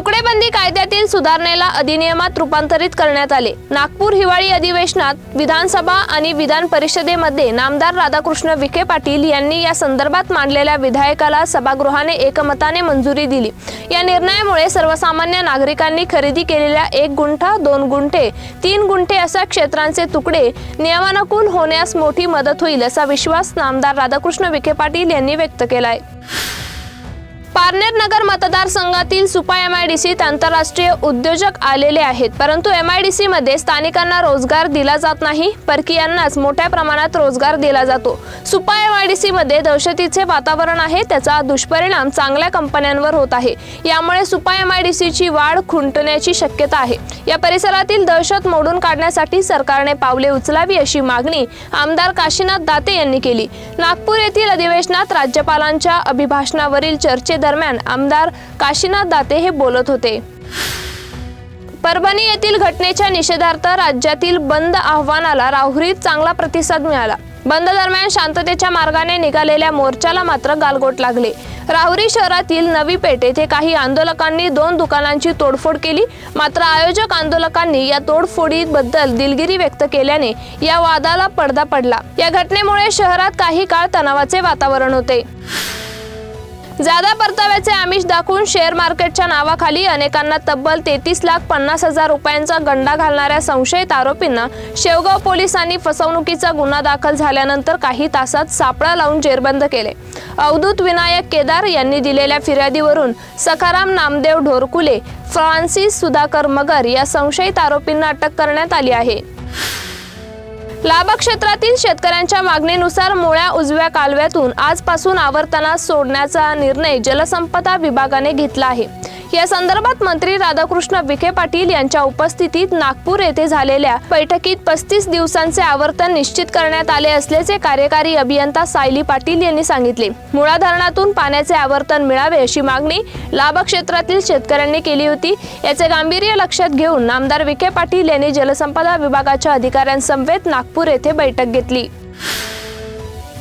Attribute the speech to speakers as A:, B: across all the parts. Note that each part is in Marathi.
A: तुकडेबंदी कायद्यातील सुधारणेला अधिनियमात रूपांतरित करण्यात आले. नागपूर हिवाळी अधिवेशनात विधानसभा आणि विधान परिषदेमध्ये नामदार राधाकृष्ण विखे पाटील यांनी या संदर्भात मांडलेल्या विधायकाला सभागृहाने एकमताने मंजुरी दिली. या निर्णयामुळे सर्वसामान्य नागरिकांनी खरेदी केलेल्या एक गुंठा दोन गुंठे तीन गुंठे अशा क्षेत्रांचे तुकडे नियमानुकूल होण्यास मोठी मदत होईल असा विश्वास नामदार राधाकृष्ण विखे पाटील यांनी व्यक्त केलाय. पारनेर नगर मतदारसंघातील सुपा एम आय डी सीत आंतरराष्ट्रीय उद्योजक आलेले आहेत. परंतु एम आय डी सी मध्ये स्थानिकांना रोजगार दिला जात नाही. परकीयांनाच मोठ्या प्रमाणात रोजगार दिला जातो. Supa M I D C मध्ये दहशतीचे वातावरण आहे. त्याचा दुष्परिणाम चांगल्या कंपन्यांवर होत आहे. यामुळे सुपा एम आय डी सीची वाढ खुंटण्याची शक्यता आहे. या परिसरातील दहशत मोडून काढण्यासाठी सरकारने पावले उचलावी अशी मागणी आमदार काशीनाथ दाते यांनी केली. नागपूर येथील अधिवेशनात राज्यपालांच्या अभिभाषणावरील चर्चेत दरम्यान आमदार काशीनाथ दाते हे बोलत होते. परभणी येथील घटनेच्या निषेधार्थ राज्यातील बंद आव्हानाला राहुरीत चांगला प्रतिसाद मिळाला. बंद दरम्यान शांततेच्या मार्गाने निघालेल्या मोर्चाला मात्र गालगोट लागले. राहुरी शहरातील नवी पेठ येथे काही आंदोलकांनी दोन दुकानांची तोडफोड केली. मात्र आयोजक आंदोलकांनी या तोडफोडीबद्दल दिलगिरी व्यक्त केल्याने या वादाला पडदा पडला. या घटनेमुळे शहरात काही काळ तणावाचे वातावरण होते. जादा परताव्याचे आमिष दाखवून शेअर मार्केटच्या नावाखाली अनेकांना तब्बल तेहतीस लाख पन्नास हजार रुपयांचा गंडा घालणाऱ्या संशयित आरोपींना शेवगाव पोलिसांनी फसवणुकीचा गुन्हा दाखल झाल्यानंतर काही तासात सापळा लावून जेरबंद केले. अवधूत विनायक केदार यांनी दिलेल्या फिर्यादीवरून सखाराम नामदेव ढोरकुले फ्रान्सिस सुधाकर मगर या संशयित आरोपींना अटक करण्यात आली आहे. लाभक्षेत्रातील शेतकऱ्यांच्या मागणीनुसार मुळ्या उजव्या कालव्यातून आजपासून आवर्तनास सोडण्याचा निर्णय जलसंपदा विभागाने घेतला आहे. या संदर्भात मंत्री राधाकृष्ण विखे पाटील यांच्या उपस्थितीत नागपूर येथे झालेल्या बैठकीत पस्तीस दिवसांचे आवर्तन निश्चित करण्यात आले असल्याचे कार्यकारी अभियंता सायली पाटील यांनी सांगितले. मुळा धरणातून पाण्याचे आवर्तन मिळावे अशी मागणी लाभक्षेत्रातील शेतकऱ्यांनी केली होती. याचे गांभीर्य लक्षात घेऊन नामदार विखे पाटील यांनी जलसंपदा विभागाच्या अधिकाऱ्यांसमवेत नागपूर येथे बैठक घेतली.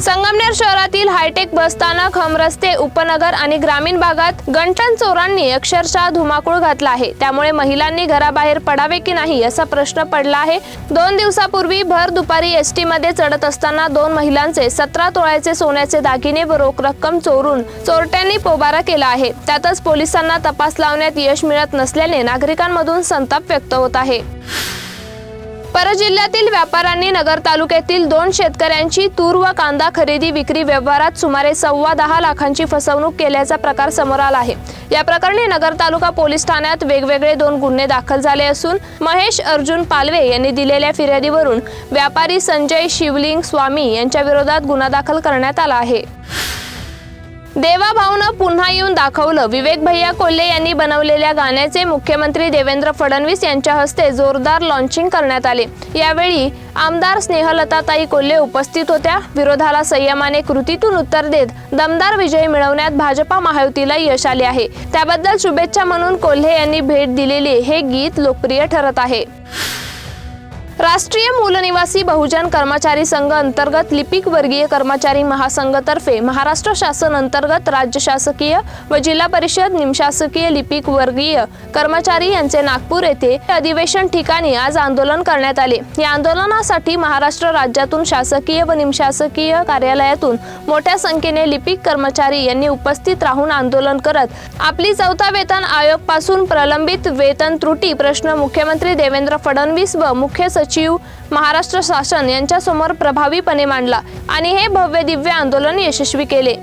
A: संगमनेर शहरातील हायटेक बसस्थानक हमरस्ते उपनगर आणि ग्रामीण भागात गंटन चोरांनी अक्षरशः धुमाकूळ घातला आहे. त्यामुळे महिलांनी घराबाहेर पडावे की नाही असा प्रश्न पडला आहे. दोन दिवसापूर्वी भर दुपारी एस टी मध्ये चढत असताना दोन महिलांचे सतरा तोळ्याचे सोन्याचे दागिने व रोख रक्कम चोरून चोरट्यांनी पोबारा केला आहे. त्यातच पोलिसांना तपास लावण्यात यश मिळत नसल्याने नागरिकांमधून संताप व्यक्त होत आहे. परजिल्ह्यातील व्यापाऱ्यांनी नगर तालुक्यातील दोन शेतकऱ्यांची तूर व कांदा खरेदी विक्री व्यवहारात सुमारे सव्वा दहा लाखांची फसवणूक केल्याचा प्रकार समोर आला आहे. या प्रकरणी नगर तालुका पोलीस ठाण्यात वेगवेगळे दोन गुन्हे दाखल झाले असून महेश अर्जुन पालवे यांनी दिलेल्या फिर्यादीवरून व्यापारी संजय शिवलिंग स्वामी यांच्या विरोधात गुन्हा दाखल करण्यात आला आहे. देवा भाऊनं पुन्हा येऊन दाखवलं. विवेक भैया कोल्हे यांनी बनवलेल्या गाण्याचे मुख्यमंत्री देवेंद्र फडणवीस यांच्या हस्ते जोरदार लॉन्चिंग करण्यात आले. यावेळी आमदार स्नेहलताताई कोल्हे उपस्थित होत्या. विरोधाला संयमाने कृतीतून उत्तर देत दमदार विजय मिळवण्यात भाजपा महायुतीला यश आले आहे. त्याबद्दल शुभेच्छा म्हणून कोल्हे यांनी भेट दिलेले हे गीत लोकप्रिय ठरत आहे. राष्ट्रीय मूलनिवासी बहुजन कर्मचारी संघ अंतर्गत लिपिक वर्गीय कर्मचारी महासंघतर्फे महाराष्ट्र शासन अंतर्गत राज्य शासकीय व जिल्हा परिषद निमशासकीय लिपिक वर्गीय कर्मचारी यांचे नागपूर येथे अधिवेशन ठिकाणी आज आंदोलन करण्यात आले. या आंदोलनासाठी महाराष्ट्र राज्यातून शासकीय व निमशासकीय कार्यालयातून मोठ्या संख्येने लिपिक कर्मचारी यांनी उपस्थित राहून आंदोलन करत आपली चौथा वेतन आयोगपासून प्रलंबित वेतन त्रुटी प्रश्न मुख्यमंत्री देवेंद्र फडणवीस व मुख्य सचिव महाराष्ट्र शासन यांच्यासमोर प्रभावीपणे मांडला आणि हे भव्य दिव्य आंदोलन यशस्वी केले.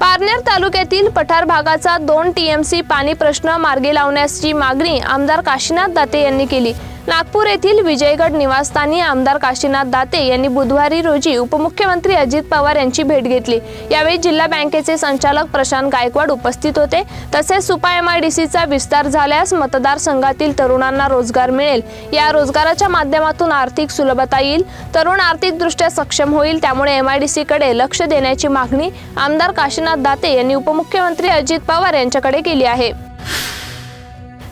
A: पारनेर तालुक्यातील पठार भागाचा दोन टीएमसी पाणी प्रश्न मार्गी लावण्याची मागणी आमदार काशीनाथ दाते यांनी केली. नागपूर येथील विजयगड निवासस्थानी आमदार काशीनाथ दाते यांनी बुधवारी रोजी उपमुख्यमंत्री अजित पवार यांची भेट घेतली. यावेळी जिल्हा बँकेचे संचालक प्रशांत गायकवाड उपस्थित होते. तसेच सुपा एम आय डी सीचा विस्तार झाल्यास मतदारसंघातील तरुणांना रोजगार मिळेल. या रोजगाराच्या माध्यमातून आर्थिक सुलभता येईल. तरुण आर्थिकदृष्ट्या सक्षम होईल त्यामुळे एम आय डी सीकडे लक्ष देण्याची मागणी आमदार काशीनाथ दाते यांनी उपमुख्यमंत्री अजित पवार यांच्याकडे केली आहे.